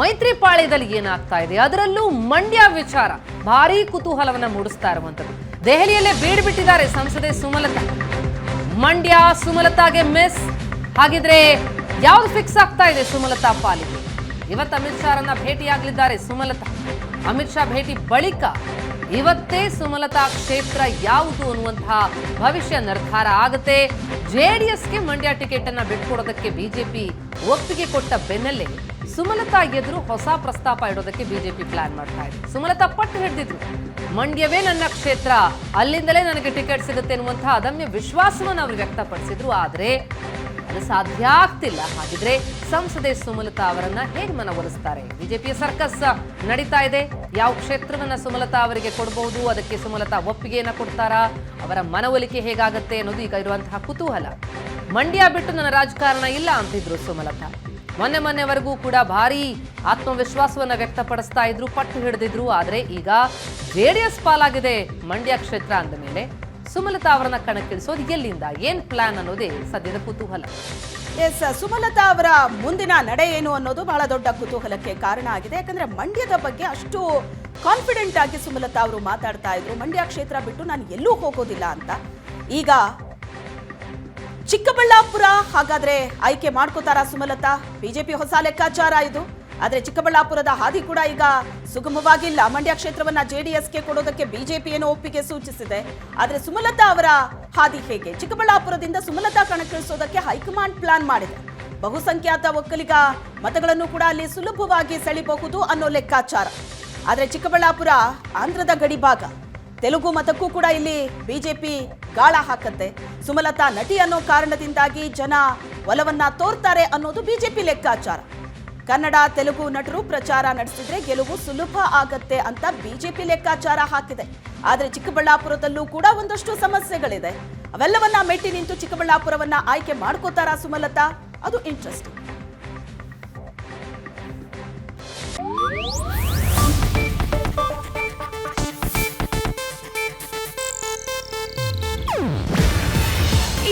ಮೈತ್ರಿ ಪಾಳ್ಯದಲ್ಲಿ ಏನಾಗ್ತಾ ಇದೆ? ಅದರಲ್ಲೂ ಮಂಡ್ಯ ವಿಚಾರ. ಭಾರಿ ಕುತೂಹಲವನ್ನು ಮೂಡಿಸ್ತಾ ಇರುವಂತದ್ದು ದೆಹಲಿಯಲ್ಲೇ ಬೀಡ್ಬಿಟ್ಟಿದ್ದಾರೆ ಸಂಸದೆ ಸುಮಲತಾ. ಮಂಡ್ಯ ಸುಮಲತಾಗೆ ಮಿಸ್. ಹಾಗಿದ್ರೆ ಯಾವ್ದು ಫಿಕ್ಸ್ ಆಗ್ತಾ ಇದೆ ಸುಮಲತಾ ಪಾಲಿಗೆ? ಇವತ್ತು ಅಮಿತ್ ಶಾರನ್ನ ಭೇಟಿಯಾಗಲಿದ್ದಾರೆ ಸುಮಲತಾ. ಅಮಿತ್ ಶಾ ಭೇಟಿ ಬಳಿಕ ಇವತ್ತೇ ಸುಮಲತಾ ಕ್ಷೇತ್ರ ಯಾವುದು ಅನ್ನುವಂತಹ ಭವಿಷ್ಯ ನಿರ್ಧಾರ ಆಗುತ್ತೆ. ಜೆಡಿಎಸ್ಗೆ ಮಂಡ್ಯ ಟಿಕೆಟ್ ಅನ್ನ ಬಿಟ್ಕೊಡೋದಕ್ಕೆ ಬಿಜೆಪಿ ಒಪ್ಪಿಗೆ ಕೊಟ್ಟ ಬೆನ್ನಲ್ಲೇ ಸುಮಲತಾ ಎದುರು ಹೊಸ ಪ್ರಸ್ತಾಪ ಇಡೋದಕ್ಕೆ ಬಿಜೆಪಿ ಪ್ಲಾನ್ ಮಾಡ್ತಾ ಇದೆ. ಸುಮಲತಾ ಪಟ್ಟು ಹಿಡಿದಿದ್ರು. ಮಂಡ್ಯವೇ ನನ್ನ ಕ್ಷೇತ್ರ, ಅಲ್ಲಿಂದಲೇ ನನಗೆ ಟಿಕೆಟ್ ಸಿಗುತ್ತೆ ಎನ್ನುವಂತಹ ಅದಮ್ಯ ವಿಶ್ವಾಸವನ್ನು ಅವರು ವ್ಯಕ್ತಪಡಿಸಿದ್ರು. ಆದರೆ ಅದು ಸಾಧ್ಯ ಆಗ್ತಿಲ್ಲ. ಹಾಗಿದ್ರೆ ಸಂಸದೆ ಸುಮಲತಾ ಅವರನ್ನ ಹೇಗೆ ಮನವೊಲಿಸ್ತಾರೆ? ಬಿಜೆಪಿಯ ಸರ್ಕಸ್ ನಡೀತಾ ಇದೆ. ಯಾವ ಕ್ಷೇತ್ರವನ್ನ ಸುಮಲತಾ ಅವರಿಗೆ ಕೊಡಬಹುದು? ಅದಕ್ಕೆ ಸುಮಲತಾ ಒಪ್ಪಿಗೆಯನ್ನ ಕೊಡ್ತಾರಾ? ಅವರ ಮನವೊಲಿಕೆ ಹೇಗಾಗುತ್ತೆ ಅನ್ನೋದು ಈಗ ಇರುವಂತಹ ಕುತೂಹಲ. ಮಂಡ್ಯ ಬಿಟ್ಟು ನನ್ನ ರಾಜಕಾರಣ ಇಲ್ಲ ಅಂತಿದ್ರು ಸುಮಲತಾ. ಮೊನ್ನೆ ಮೊನ್ನೆವರೆಗೂ ಕೂಡ ಭಾರೀ ಆತ್ಮವಿಶ್ವಾಸವನ್ನು ವ್ಯಕ್ತಪಡಿಸ್ತಾ ಇದ್ರು, ಪಟ್ಟು ಹಿಡಿದಿದ್ರು. ಆದರೆ ಈಗ ಜೆಡಿಎಸ್ ಪಾಲಾಗಿದೆ ಮಂಡ್ಯ ಕ್ಷೇತ್ರ ಅಂದ ಮೇಲೆ ಸುಮಲತಾ ಅವರನ್ನ ಕಣಕ್ಕಿಳಿಸೋದು ಎಲ್ಲಿಂದ? ಏನ್ ಪ್ಲಾನ್ ಅನ್ನೋದೇ ಸದ್ಯದ ಕುತೂಹಲ. ಎಸ್, ಸುಮಲತಾ ಅವರ ಮುಂದಿನ ನಡೆ ಏನು ಅನ್ನೋದು ಬಹಳ ದೊಡ್ಡ ಕುತೂಹಲಕ್ಕೆ ಕಾರಣ ಆಗಿದೆ. ಯಾಕಂದ್ರೆ ಮಂಡ್ಯದ ಬಗ್ಗೆ ಅಷ್ಟು ಕಾನ್ಫಿಡೆಂಟ್ ಆಗಿ ಸುಮಲತಾ ಅವರು ಮಾತಾಡ್ತಾ ಇದ್ರು. ಮಂಡ್ಯ ಕ್ಷೇತ್ರ ಬಿಟ್ಟು ನಾನು ಎಲ್ಲೂ ಹೋಗೋದಿಲ್ಲ ಅಂತ. ಈಗ ಚಿಕ್ಕಬಳ್ಳಾಪುರ, ಹಾಗಾದ್ರೆ ಆಯ್ಕೆ ಮಾಡ್ಕೋತಾರಾ ಸುಮಲತಾ? ಬಿಜೆಪಿ ಹೊಸ ಲೆಕ್ಕಾಚಾರ ಇದು. ಆದ್ರೆ ಚಿಕ್ಕಬಳ್ಳಾಪುರದ ಹಾದಿ ಕೂಡ ಈಗ ಸುಗಮವಾಗಿಲ್ಲ. ಮಂಡ್ಯ ಕ್ಷೇತ್ರವನ್ನ ಜೆಡಿಎಸ್ಗೆ ಕೊಡೋದಕ್ಕೆ ಬಿಜೆಪಿ ಏನೋ ಒಪ್ಪಿಗೆ ಸೂಚಿಸಿದೆ. ಆದ್ರೆ ಸುಮಲತಾ ಅವರ ಹಾದಿ ಹೇಗೆ? ಚಿಕ್ಕಬಳ್ಳಾಪುರದಿಂದ ಸುಮಲತಾ ಕಣಕ್ಕಿಳಿಸೋದಕ್ಕೆ ಹೈಕಮಾಂಡ್ ಪ್ಲಾನ್ ಮಾಡಿದೆ. ಬಹುಸಂಖ್ಯಾತ ಒಕ್ಕಲಿಗ ಮತಗಳನ್ನು ಕೂಡ ಅಲ್ಲಿ ಸುಲಭವಾಗಿ ಸೆಳಿಬಹುದು ಅನ್ನೋ ಲೆಕ್ಕಾಚಾರ. ಆದ್ರೆ ಚಿಕ್ಕಬಳ್ಳಾಪುರ ಆಂಧ್ರದ ಗಡಿ ಭಾಗ ತೆಲುಗು ಮತಕ್ಕೂ ಕೂಡ ಇಲ್ಲಿ ಬಿಜೆಪಿ ಗಾಳ ಹಾಕತ್ತೆ. ಸುಮಲತಾ ನಟಿ ಅನ್ನೋ ಕಾರಣದಿಂದಾಗಿ ಜನ ಒಲವನ್ನ ತೋರ್ತಾರೆ ಅನ್ನೋದು ಬಿಜೆಪಿ ಲೆಕ್ಕಾಚಾರ. ಕನ್ನಡ, ತೆಲುಗು ನಟರು ಪ್ರಚಾರ ನಡೆಸಿದ್ರೆ ಗೆಲುವು ಸುಲಭ ಆಗತ್ತೆ ಅಂತ ಬಿಜೆಪಿ ಲೆಕ್ಕಾಚಾರ ಹಾಕಿದೆ. ಆದ್ರೆ ಚಿಕ್ಕಬಳ್ಳಾಪುರದಲ್ಲೂ ಕೂಡ ಒಂದಷ್ಟು ಸಮಸ್ಯೆಗಳಿದೆ. ಅವೆಲ್ಲವನ್ನ ಮೆಟ್ಟಿ ನಿಂತು ಚಿಕ್ಕಬಳ್ಳಾಪುರವನ್ನ ಆಯ್ಕೆ ಮಾಡ್ಕೋತಾರಾ ಸುಮಲತಾ? ಅದು ಇಂಟ್ರೆಸ್ಟಿಂಗ್